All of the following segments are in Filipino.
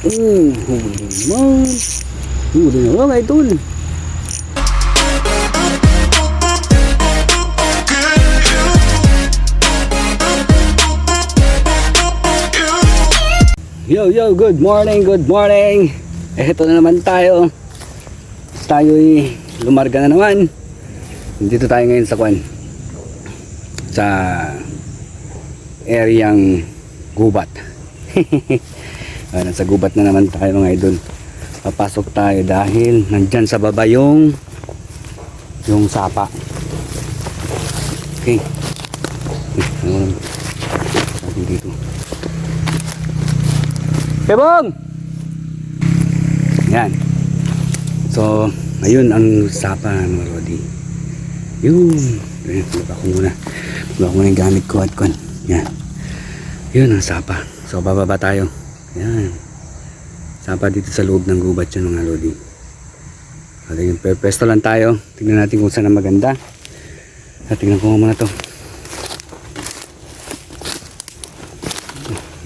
Oh, huli naman. Huli na mga idol. Yo, yo, good morning, good morning. Eto na naman tayo. Tayo'y lumarga na naman. Dito tayo ngayon sa kwan. Sa areang gubat. Ah, nasa gubat na naman tayo mga idol. Papasok tayo dahil nandyan sa baba yung yung sapa. Okay. Ano natin dito. Bebong! Yan. So, ayun ang sapa mga Rodi. Yun. Ayun, Lupa ko muna. Lupa ko muna yung gamit ko at kon. Yan. Yun ang sapa. So, bababa tayo. Yan. Sapa dito sa loob ng gubat yun mga Rodi. So, tingnan, pe- pwesto lang tayo. Tingnan natin kung saan ang maganda. At tingnan ko muna to.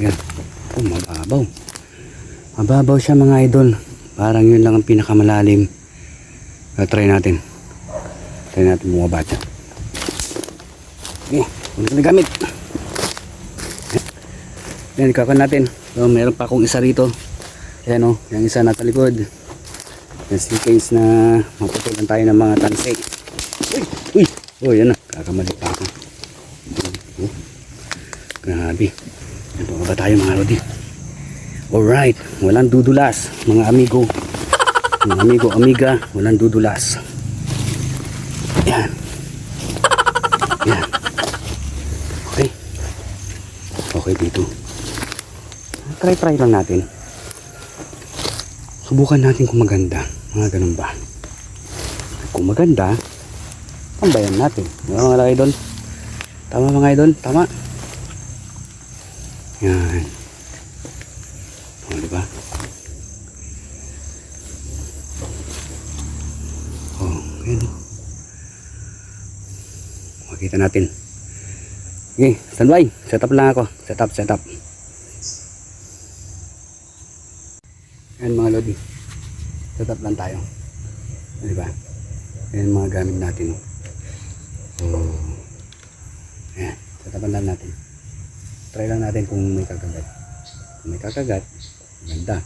Yan. Oh, mababaw. Mababaw siya mga idol. Parang yun lang ang pinakamalalim. Uh, try natin. Try natin bumaba dyan. Okay, ano na gamit? Yan, ikakan natin. So, meron pa akong isa rito. Yan o, yung isa nasa likod. Just in na maputulan tayo ng mga tansi. Uy! Uy! Oh, yan na. Kakamali pa ako. Oh, grabe. Yan pa ba tayo mga lodi? Alright, walang dudulas mga amigo. Mga amigo, amiga, walang dudulas. Yan. Yan. Okay. Okay dito. Try-try lang natin. Subukan natin kung maganda. Mga ganun ba? Kung maganda, tambayan natin. Yung mga idol. Tama mga idol, tama. Yan. O, di ba? Oh, yun. Makita natin. Okay, standby. Set up lang ako. Set up, set up. Yan mga lodi. Up lang tayo. O, di ba? Yan mga gamit natin. Oh. Yan. Set up lang natin. Try lang natin kung may kakagat. Kung may kakagat, Ganda.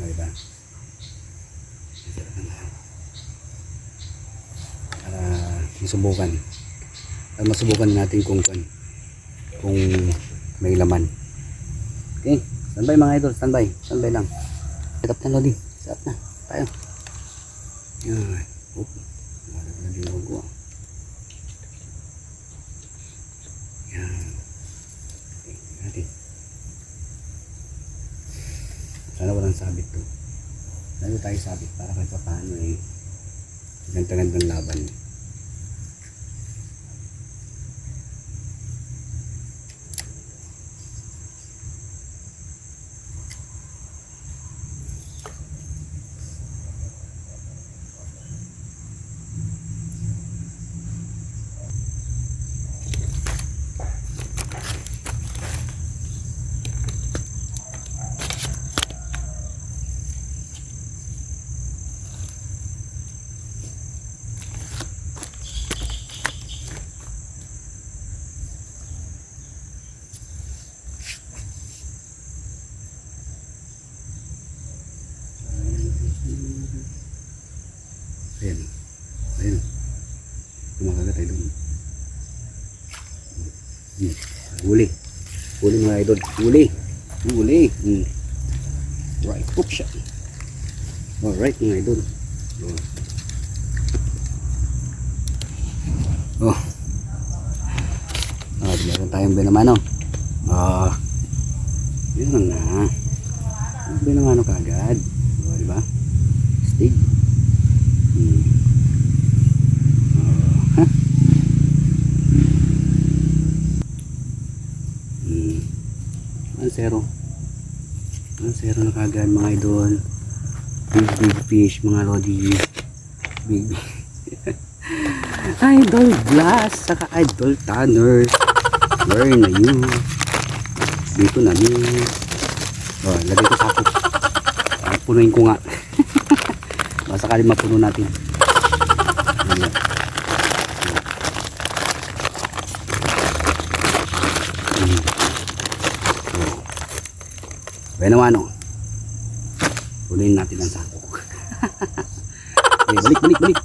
O, diba? Para masubukan. Para masubukan natin kung kung, kung may laman. Okay. Standby mga idol. Standby. Standby lang. Up na Lodi. Up na. Tayo. Yan. Oop. Wala na din logo. ah. Yan. Natin. Sana walang sabit to. Lalo tayo sabit para kahit pa paano eh. Ganda-gandang laban. Ayan. Ayan. Kumakagat tayo dun. Hmm. Huli. Huli mga idol. Huli. Huli. Hmm. Right hook shot. Alright mga idol. Oh. Oh. Ah, meron tayong binamano. Ah. Yun na. Binamano kagad. Oh, di ba? Stig. Hmm. Oh, ha? Hmm. Ang zero. Zero na kagad mga idol. Big big fish mga lodi. Big big. idol Blast saka Idol Tanner. Where na you? Dito na miss. Oh, lagay ko sa ako. Ah, ko nga. Baka sakali mapuno natin. Ayan. Mm. Oh. Punuin natin ang sako. okay, balik, balik, balik.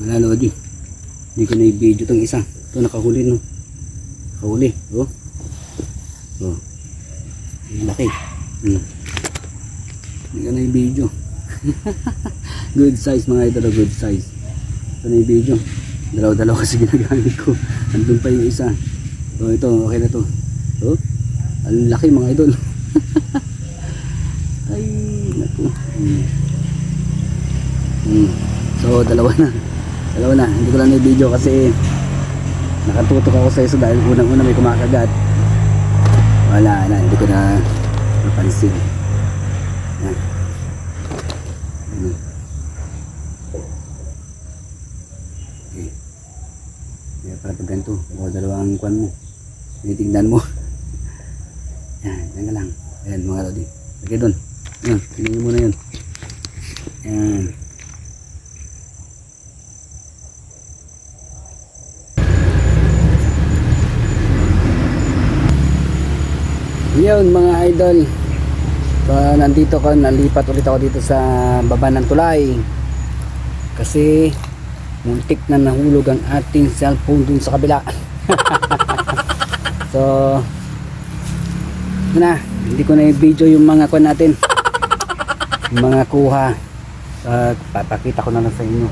Wala Lodi. Hindi ko na i-video tong isa. Ito nakahuli no. Nakahuli. Oh. Oh. Laki. Hmm. Hindi ko na i-video. good size mga idol. Good size. Ito na i-video. Dalaw-dalaw kasi ginagamit ko. Andun pa yung isa. So ito okay na to. Oh. Ang laki mga idol. Ay, naku. Hmm. Hmm. So, dalawa na. Dalawa na. Hindi ko lang na-video kasi nakatutok ako sa isa dahil unang-una may kumakagat. Wala na. Hindi ko na napansin. Yan. Ano. Okay. Kaya para pag ganito, dalawa ang kwan mo. Tinitignan mo. Yan, yan lang. Ayan mga lodi. Lagay doon. Yan, tingnan nyo muna yun. Yan. Yun mga idol. So nandito ko, nalipat ulit ako dito sa baba ng tulay. Kasi muntik na nahulog ang ating cellphone dun sa kabila. so na, hindi ko na i-video yung mga kuha natin. Mga kuha. Uh, papakita ko na lang sa inyo.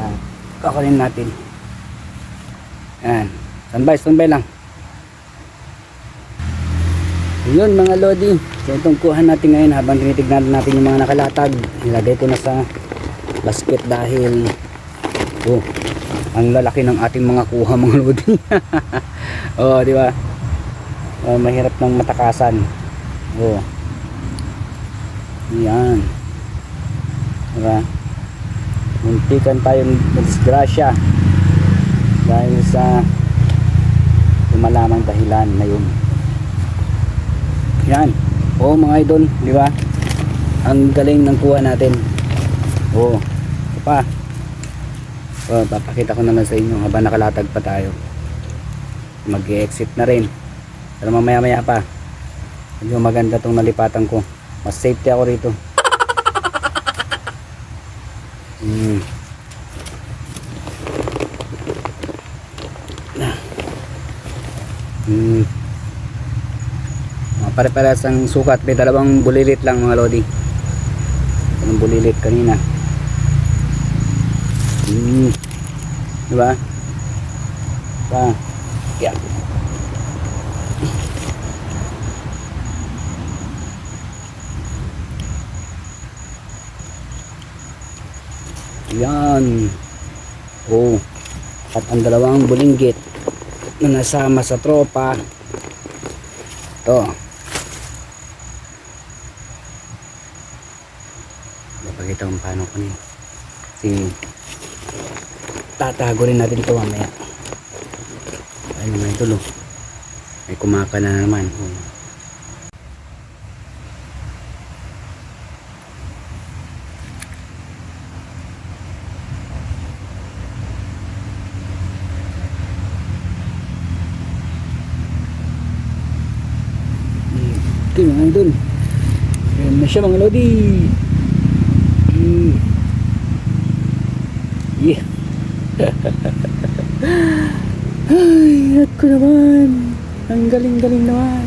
Ah, kakunin natin. Yan. Standby, standby lang. Yun mga lodi. So itong kuha natin ngayon habang tinitignan natin yung mga nakalatag. Nilagay ko na sa basket dahil oh, ang lalaki ng ating mga kuha mga lodi. oh, di ba? Oh, mahirap ng matakasan. Oh. Yan. Diba? Muntikan tayong disgrasya dahil sa lumalamang dahilan na yun. Yan. Oo mga idol, di ba? Ang galing ng kuha natin. Oo. Pa. Oh, papakita ko naman sa inyo habang nakalatag pa tayo. Mag-exit na rin. Pero mamaya maya pa. Medyo maganda tong nalipatan ko. Mas safety ako rito. Hmm. Hmm. Mga pare-parehas ang sukat. May dalawang bulilit lang mga lodi. Dalawang bulilit kanina. Hmm. Diba? Pa. Yeah. Yan. Oh. At ang dalawang bulinggit na nasama sa tropa. Ito. Napakita kung paano kunin. Si tatago rin natin ito mamaya. Ay mga ito lo. May kumaka na naman. Oh. Ito mga idol. Ayan na siya mga lodi. Mm. Yeah. Ay, at ko naman. Ang galing-galing naman.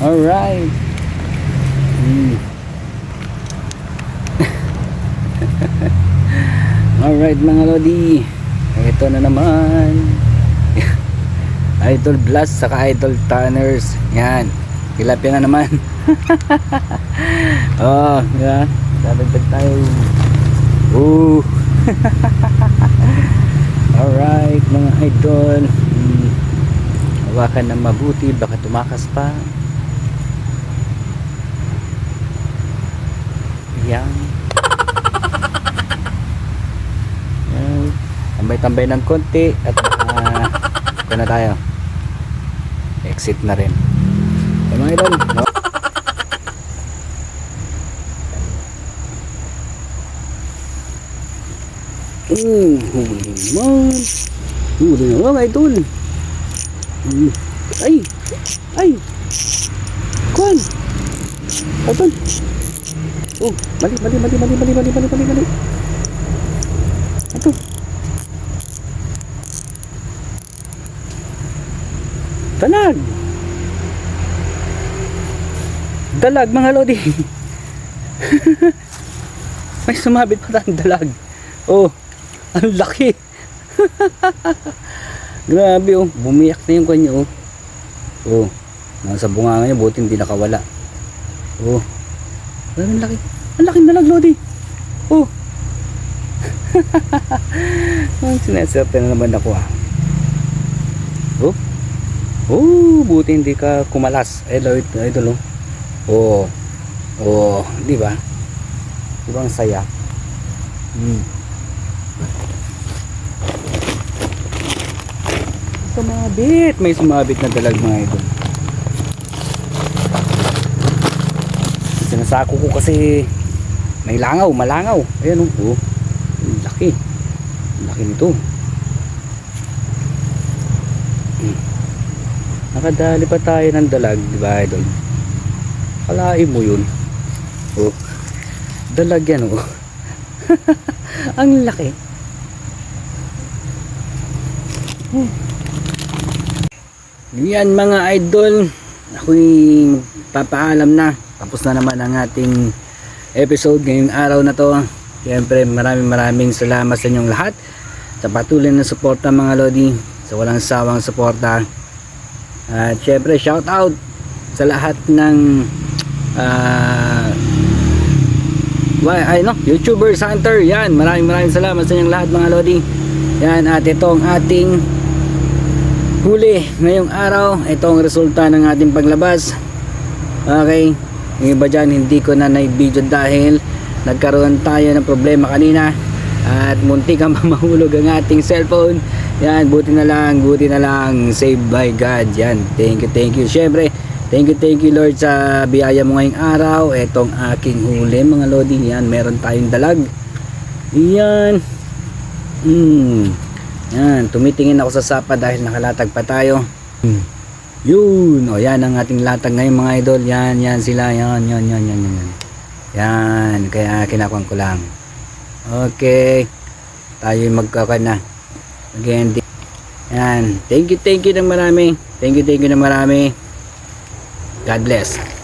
Alright. Mm. Alright mga lodi. Ito na naman. Idol Blast saka Idol Tanners. Yan. Tilapia na naman. oh, yeah. Dadagdag tayo. Ooh. Alright, mga idol. Hmm. Hawakan ng mabuti, baka tumakas pa. Yan. Yan. Tambay-tambay ng konti at uh, na tayo. Exit na rin. So, mga idol. Mm, huli naman. Huli naman mga idol. Ay! Ay! Kuan! Open! Oh, mali, mali, mali, mali, mali, mali, mali, mali, mali. Ito. Dalag! Dalag, mga lodi. May sumabit pa tayong dalag. Oh, ang laki. Grabe oh, bumiyak na yung kanya oh. Oh, nasa bunga niya, buti hindi nakawala. Oh, ang laki. Ang laki dalag, lodi. Oh. Sinaserte na naman ako ah. Oh. Oh, buti hindi ka kumalas. Idol, idol oh. Oh. Oh, di ba? Di ba ang saya? Hmm. Sumabit. May sumabit na dalag mga idol. Sinasako ko kasi may langaw, malangaw. Ayan oh. oh. Laki. Laki nito. Hmm. Nakadali pa tayo ng dalag, di ba idol? Kalain mo yun. Oh. Dalag yan oh. Ang laki. Hmm. Yan mga idol. Ako'y magpapaalam na. Tapos na naman ang ating episode ngayong araw na to. Siyempre maraming maraming salamat sa inyong lahat. Sa patuloy na suporta mga Lodi. Sa walang sawang suporta. At syempre shout out sa lahat ng ah Why, ay no, YouTubers Hunter, yan, maraming maraming salamat sa inyong lahat mga Lodi. Yan, at ito ang ating huli ngayong araw. Ito ang resulta ng ating paglabas. Okay, yung iba dyan hindi ko na na-video dahil nagkaroon tayo ng problema kanina at munti kang mahulog ang ating cellphone. Yan, buti na lang, buti na lang, saved by God. Yan, thank you, thank you. Syempre, Thank you, thank you Lord sa biyaya mo ngayong araw. Etong aking huli mga lodi. Yan, meron tayong dalag. Yan. Hmm. Yan, tumitingin ako sa sapa dahil nakalatag pa tayo. Yun. O yan ang ating latag ngayon mga idol. Yan, yan sila. Yan, yan, yan, yan, yan. Yan, kaya kinakuan ko lang. Okay. Tayo magkakan na. Again. Yan. Thank you, thank you ng marami. Thank you, thank you ng marami. God bless.